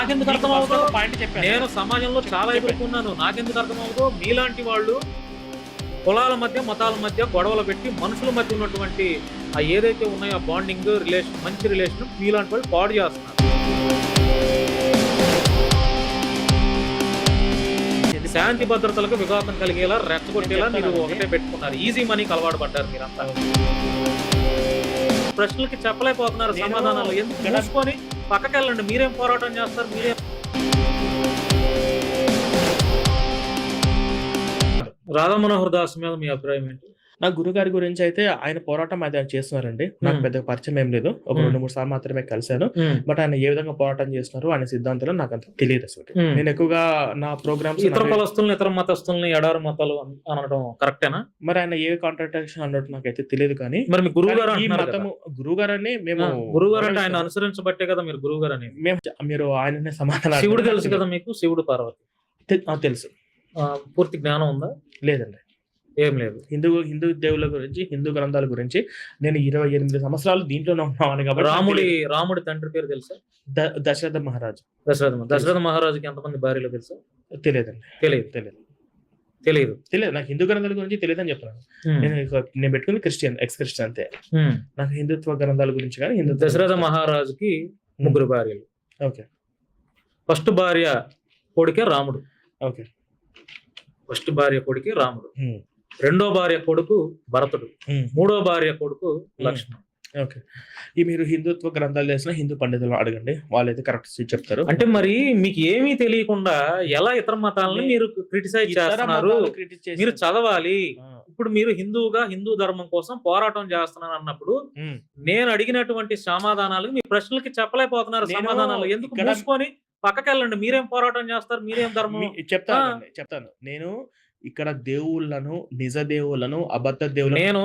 నాకెందుకు అర్థం అవుతుందో పాయింట్ చెప్పాను. నేను సమాజంలో చాలా ఎదుర్కొన్నాను. నాకెందుకు అర్థమవుతుందో మీలాంటి వాళ్ళు కులాల మధ్య మతాల మధ్య గొడవలు పెట్టి మనుషుల మధ్య ఉన్నటువంటి ఆ ఏదైతే ఉన్నాయో ఆ బాండింగ్ రిలేషన్ మంచి రిలేషన్ మీలాంటి వాళ్ళు పాడు చేస్తున్నారు. శాంతి భద్రతలకు విఘాతం కలిగేలా రెచ్చగొట్టేలా మీరు. ఒకటే పెట్టుకున్నారు. ఈజీ మనీకి అలవాటు పడ్డారు మీరంతా. ప్రశ్నలకి చెప్పలేకపోతున్నారు నేను సమాధానాలు. ఎందుకు ఇక్కడ- పక్కకి వెళ్ళండి మీరేం పోరాటం చేస్తారు? మీరేం రాధా మనోహర్ దాస్ మీద మీ అభిప్రాయం ఏంటి? నా గురుగారి గురించి అయితే ఆయన పోరాటం అది ఆయన చేస్తున్నారండి. నాకు మ్మ్. పెద్ద పరిచయం ఏం లేదు. ఒక మ్మ్. రెండు మూడు సార్లు మాత్రమే కలిశాను. బట్ ఆయన ఏ విధంగా పోరాటం చేస్తున్నారు ఆయన సిద్ధాంతాలు నాకు అంత తెలియదు అసలు. మ్మ్. నేను ఎక్కువగా నా ప్రోగ్రామ్స్ ఇతర కులస్తుల్ని ఇతర మతస్థుల్ని ఎడారు మతాలు అన్- అనడం కరెక్టేనా మరి ఆయన ఏ కాంట్రాక్షన్ అన్నట్టు నాకైతే తెలియదు కానీ మరి మీ గురువు గారు ఈ. మతము గురువు గారని మేము ఆ, గురువు గారు అంటే ఆయన. అనుసరించబట్టే కదా మీరు గురువు గారు అనేది మేము మీరు ఆయననే సమాధానం శివుడు తెలుసు కదా మీకు? శివుడు పార్వతి. తెలుసు. పూర్తి జ్ఞానం ఉందా? లేదండి. ఏం లేదు. హిందూ హిందూ దేవుల గురించి హిందూ గ్రంథాల గురించి నేను ఇరవై ఎనిమిది సంవత్సరాలు దీంట్లోనే ఉన్నాను కాబట్టి రాముడి. రాముడి తండ్రి పేరు తెలుసా? దశరథ మహారాజు. దశరథ దశరథ మహారాజుకి ఎంతమంది భార్యలు తెలుసా? తెలియదండి. తెలియదు. తెలియదు. తెలియదు. తెలియదు. నాకు హిందూ గ్రంథాల గురించి తెలియదని చెప్తున్నాను. నేను నేను పెట్టుకుంది క్రిస్టియన్ ఎక్స్ క్రిస్టియన్ అంతే. నాకు హిందుత్వ గ్రంథాల గురించి కానీ హిందుత్వ దశరథ మహారాజుకి ముగ్గురు భార్యలు. ఓకే. ఫస్ట్ భార్య కొడుకే రాముడు. ఓకే. ఫస్ట్ భార్య కొడుకే రాముడు. రెండో భార్య కొడుకు భరతుడు. మూడో భార్య కొడుకు లక్ష్మణ్. ఓకే. ఈ మీరు హిందుత్వ గ్రంథాలు చేసిన హిందూ పండితులు అడగండి. వాళ్ళైతే కరెక్ట్ చెప్తారు. అంటే మరి మీకు ఏమీ తెలియకుండా ఎలా ఇతర మతాలను మీరు క్రిటిసైజ్ చేస్తున్నారు? మీరు చదవాలి. ఇప్పుడు మీరు హిందువుగా హిందూ ధర్మం కోసం పోరాటం చేస్తున్నాను అన్నప్పుడు. నేను అడిగినటువంటి సమాధానాలు మీ ప్రశ్నలకి చెప్పలేకపోతున్నారు నేను సమాధానాలు. ఎందుకు మూసుకొని పక్కకెళ్ళండి. మీరేం పోరాటం చేస్తారు? మీరేం ధర్మం? చెప్తాను చెప్తాను. నేను ఇక్కడ దేవుళ్ళను నిజ దేవుళ్ళను అబద్ధ దేవుళ్ళను నేను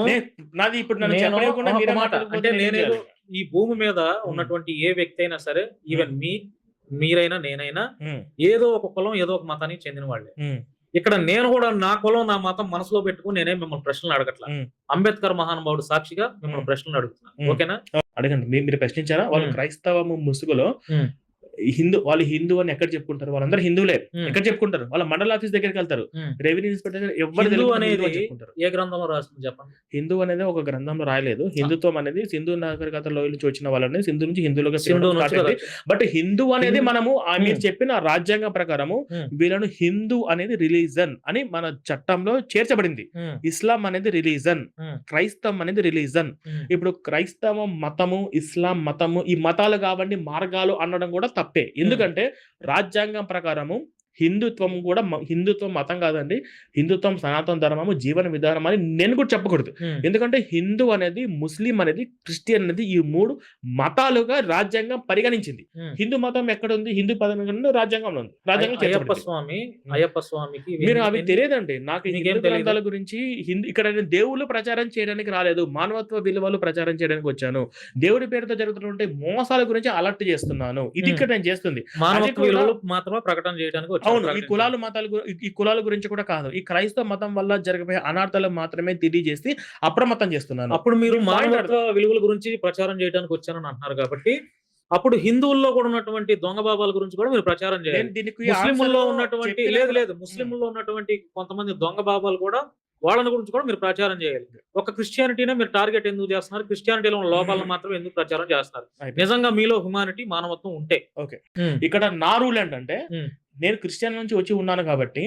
నాది ఇప్పుడు నేను మాట, అంటే నేనేదో? ఈ భూమి మీద ఉన్నటువంటి ఏ వ్యక్తి అయినా సరే ఈవెన్ మీ మీరైనా నేనైనా ఏదో ఒక కులం ఏదో ఒక మతానికి చెందిన వాళ్ళే ఇక్కడ నేను కూడా నా కులం నా మతం మనసులో పెట్టుకుని నేనే మిమ్మల్ని ప్రశ్నలు అడగట్లా. అంబేద్కర్ మహానుభావుడు సాక్షిగా మిమ్మల్ని. ప్రశ్నలు అడుగుతున్నాను. ఓకేనా అడగండి మీరు ప్రశ్నించారా వాళ్ళు. క్రైస్తవము ముసుగులో. హిందూ వాళ్ళు హిందూ అని ఎక్కడ చెప్పుకుంటారు వాళ్ళందరూ హిందువులే. ఎక్కడ చెప్పుకుంటారు వాళ్ళ మండల ఆఫీస్ దగ్గరికి వెళ్తారు. రెవెన్యూ ఇన్స్పెక్టర్ ఎవరు అనేది ఏ గ్రంథంలో రాస్తుంది చెప్పండి హిందూ అనేది ఒక గ్రంథంలో రాయలేదు హిందుత్వం అనేది సింధు నాగరికతలో నుంచి వచ్చిన వాళ్ళని సింధు నుంచి హిందువులుగా. బట్ హిందూ అనేది మనము మీరు. చెప్పిన రాజ్యాంగం ప్రకారము. వీళ్ళను హిందూ అనేది రిలీజన్ అని మన చట్టంలో చేర్చబడింది. ఇస్లాం అనేది రిలీజన్. క్రైస్తవం అనేది రిలీజన్. ఇప్పుడు క్రైస్తవ మతము ఇస్లాం మతము ఈ మతాలు కావండి మార్గాలు అనడం కూడా తప్పే. ఎందుకంటే రాజ్యాంగం ప్రకారము హిందుత్వం కూడా హిందుత్వం మతం కాదండి. హిందుత్వం సనాతన ధర్మము జీవన విధానం అని నేను కూడా చెప్పకూడదు. ఎందుకంటే హిందూ అనేది ముస్లిం అనేది క్రిస్టియన్ అనేది ఈ మూడు మతాలుగా రాజ్యాంగం పరిగణించింది. హిందూ మతం ఎక్కడ ఉంది హిందూ పదం? రాజ్యాంగంలో ఉంది. రాజ్యాంగం అయ్యప్ప. స్వామి అయ్యప్ప స్వామికి మీరు అవి తెలియదండి. నాకు? గ్రంథాల గురించి హిందూ ఇక్కడ నేను దేవుళ్ళు ప్రచారం చేయడానికి రాలేదు. మానవత్వ విలువలు ప్రచారం చేయడానికి వచ్చాను. దేవుడి పేరుతో జరుగుతున్నటువంటి మోసాల గురించి అలర్ట్ చేస్తున్నాను. ఇది ఇక్కడ నేను చేస్తుంది. మానవత్వ కూడా- విలువలు మాత్రమే ప్రకటన చేయడానికి అవును ఈ. కులాలు మతాల ఈ- కులాల గురించి కూడా కాదు. ఈ క్రైస్తవ మతం వల్ల జరగబోయే అనార్థాలు మాత్రమే తెలియజేసి అప్రమత్తం చేస్తున్నాను. అప్పుడు మీరు మానవత్వ విలువల గురించి ప్రచారం చేయడానికి వచ్చానని అంటున్నారు కాబట్టి అప్పుడు హిందువుల్లో కూడా ఉన్నటువంటి దొంగ బాబాల గురించి కూడా మీరు ప్రచారం చేయాలి. దీనికి ముస్లింల్లో ఉన్నటువంటి లేదు లేదు ముస్లింల్లో ఉన్నటువంటి కొంతమంది దొంగ బాబాలు కూడా వాళ్ళని గురించి కూడా మీరు ప్రచారం చేయాలి. ఒక క్రిస్టియానిటీనే మీరు టార్గెట్ ఎందుకు చేస్తున్నారు? క్రిస్టియానిటీలో ఉన్న లోపాలను మాత్రం ఎందుకు ప్రచారం చేస్తున్నారు. నిజంగా మీలో హ్యుమానిటీ మానవత్వం ఉంటే. ఉమ్, ఇక్కడ నా రూల్ ఏంటంటే. నేను క్రిస్టియన్ నుంచి వచ్చి ఉన్నాను కాబట్టి.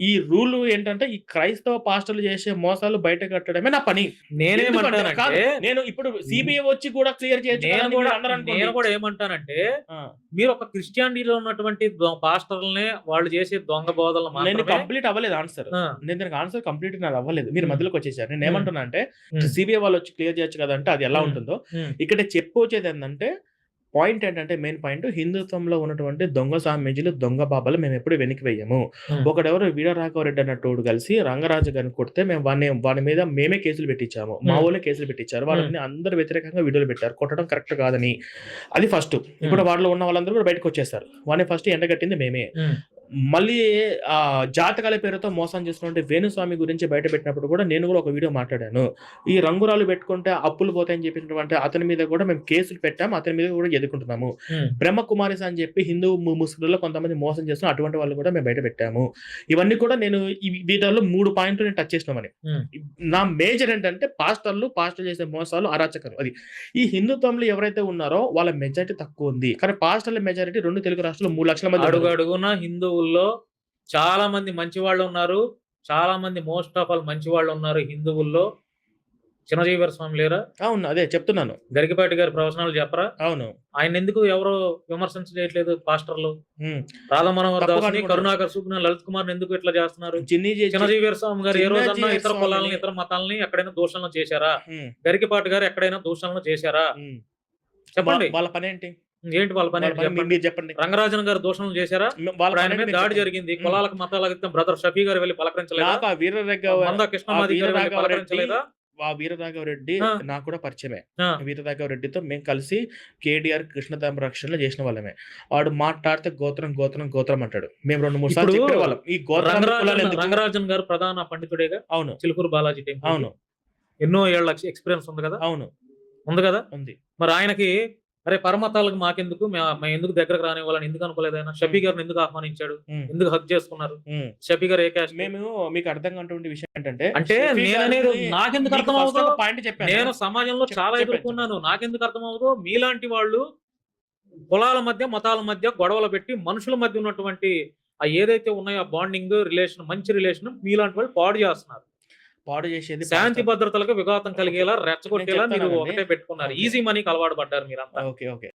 ఈ రూల్ ఏంటంటే ఈ క్రైస్తవ పాస్టర్లు చేసే మోసాలు బయట కట్టడమే నా పని. నేనేమంటానంటే నేను ఇప్పుడు సిబిఐ వచ్చి కూడా క్లియర్ చేయొచ్చు నేను కూడా ఏమంటానంటే మీరు ఒక క్రిస్టియానిటీలో ఉన్నటువంటి పాస్టర్లనే వాళ్ళు చేసే దొంగ బోధలు నేను కంప్లీట్ అవ్వలేదు ఆన్సర్. నేను దానికి ఆన్సర్ కంప్లీట్ నాది అవ్వలేదు. మీరు. మధ్యలోకి వచ్చేసారు. నేను. ఏమంటున్నా అంటే సిబిఐ వాళ్ళు వచ్చి క్లియర్ చేయొచ్చు కదా అంటే అది ఎలా. ఉంటుందో. ఇక్కడ చెప్పొచ్చేది ఏంటంటే పాయింట్ ఏంటంటే మెయిన్ పాయింట్ హిందుత్వంలో ఉన్నటువంటి దొంగ సామ్యజులు దొంగ బాబాలు మేము ఎప్పుడు వెనక్కి వెయ్యము. ఒకడెవరు? వీరరాఘవరెడ్డి అన్నట్టు కలిసి రంగరాజు గారిని కొడితే మేము వాడిని వాడి మీద మేమే కేసులు పెట్టించాము. మా. ఊళ్ళో కేసులు పెట్టించారు. వాళ్ళని అందరు వ్యతిరేకంగా వీడియోలు పెట్టారు. కొట్టడం కరెక్ట్ కాదని. అది ఫస్ట్. ఇప్పుడు వాళ్ళలో ఉన్న వాళ్ళందరూ కూడా బయటకు వచ్చేస్తారు. వాడిని ఫస్ట్ ఎండగట్టింది మేమే. మళ్ళీ ఆ జాతకాల పేరుతో మోసం చేస్తున్నటువంటి వేణుస్వామి గురించి బయట పెట్టినప్పుడు కూడా నేను కూడా ఒక వీడియో మాట్లాడాను. ఈ రంగురాలు పెట్టుకుంటే అప్పులు పోతాయని చెప్పినటువంటి అతని మీద కూడా మేము కేసులు పెట్టాము అతని మీద కూడా ఎదుర్కొంటున్నాము. బ్రహ్మ కుమారిస్ అని చెప్పి హిందూ ము- ముస్లింలలో కొంతమంది మోసం చేస్తున్న అటువంటి వాళ్ళు కూడా మేము బయట పెట్టాము. ఇవన్నీ కూడా నేను ఈ వీటిలో మూడు పాయింట్లు నేను టచ్ చేసినామని. నా మేజర్ ఏంటంటే పాస్టర్లు పాస్టర్ చేసే మోసాలు అరాచకాలు అది. ఈ హిందుత్వంలో ఎవరైతే ఉన్నారో వాళ్ళ మెజారిటీ తక్కువ ఉంది. కానీ పాస్టర్ల మెజారిటీ రెండు తెలుగు రాష్ట్రాలు మూడు లక్షల మంది అడుగు. అడుగున హిందువుల్లో చాలా మంది మంచి వాళ్ళు ఉన్నారు. చాలా మంది మోస్ట్ ఆఫ్ ఆల్ మంచి వాళ్ళు ఉన్నారు హిందువుల్లో. చిన్నజీవర స్వామి లేరా? అవును అదే చెప్తున్నాను. గరికపాటి గారి ప్రవచనాలు చెప్పరా? అవును. ఆయన ఎందుకు ఎవరో విమర్శించట్లేదు పాస్టర్లు. రాధా మనోహర్ అనుకుంటారు. కరుణాకర్ సుగ్న లలిత్ కుమార్ ఎందుకు ఇట్లా చేస్తున్నారు? చిన్ని చేసి- చిన్నజీవర స్వామి గారు ఏ రోజన్నా ఇతర కులాలని ఇతర మతాలని ఎక్కడైనా దూషణలు చేశారా? గరికపాటి గారు ఎక్కడైనా దూషణలు చేశారా. చెప్పండి. వాళ్ళ పని ఏంటి ఏంటి వాళ్ళ పని చెప్పండి? మీరు చెప్పండి. రంగరాజన్ గారు దూషణలు చేశారా? వాళ్ళ ఆయన మీద దాడి జరిగింది. కులాలకు మతాలకు బ్రదర్ షఫీ గారు వెళ్ళి పలకరించలేదా? వీరరాఘవ కృష్ణమాది గారు పలకరించలేదా? ఆ వీరరాఘవ రెడ్డి. నాకు కూడా పరిచయమే. వీరరాఘవ రెడ్డితో మేము కలిసి కేటీఆర్ కృష్ణధామ రక్షణలో చేసిన వాళ్ళమే. వాడు మాట్లాడితే గోత్రం గోత్రం గోత్రం అంటాడు. మేము రెండు మూడు సార్లు వాళ్ళం ఈ గోత్రం రంగరాజన్ గారు ప్రధాన పండితుడేగా? అవును. చిలుకూరు బాలాజీ అవును. ఎన్నో ఏళ్ళ ఎక్స్పీరియన్స్ ఉంది కదా? అవును. ఉంది కదా? ఉంది. మరి ఆయనకి అరే పరమతాలకు మాకెందుకు? మేము ఎందుకు దగ్గరకు రానివ్వాలని ఎందుకు అనుకోలేదు ఆయన షఫీ గారిని ఎందుకు ఆహ్వానించాడు? ఎందుకు హక్ చేసుకున్నారు. షఫీ గారు ఏ క్యాస్ట్? మేము మీకు అర్థం కానటువంటి విషయం ఏంటంటే అంటే నాకెందుకు అర్థం ఒక పాయింట్ చెప్పాను. నేను సమాజంలో చాలా. ఎదుర్కొన్నాను. నాకెందుకు అర్థం అవుతుందో మీలాంటి వాళ్ళు కులాల మధ్య మతాల మధ్య గొడవలు పెట్టి మనుషుల మధ్య ఉన్నటువంటి ఆ ఏదైతే ఉన్నాయో ఆ బాండింగ్ రిలేషన్ మంచి రిలేషన్ మీలాంటి వాళ్ళు పాడు చేస్తున్నారు. పాడు చేసేది శాంతి భద్రతలకు విఘాతం కలిగేలా రెచ్చగొట్టేలా మీరు. ఒకటే పెట్టుకున్నారు. ఈజీ మనీకి అలవాటు పడ్డారు మీరంతా ఓకే ఓకే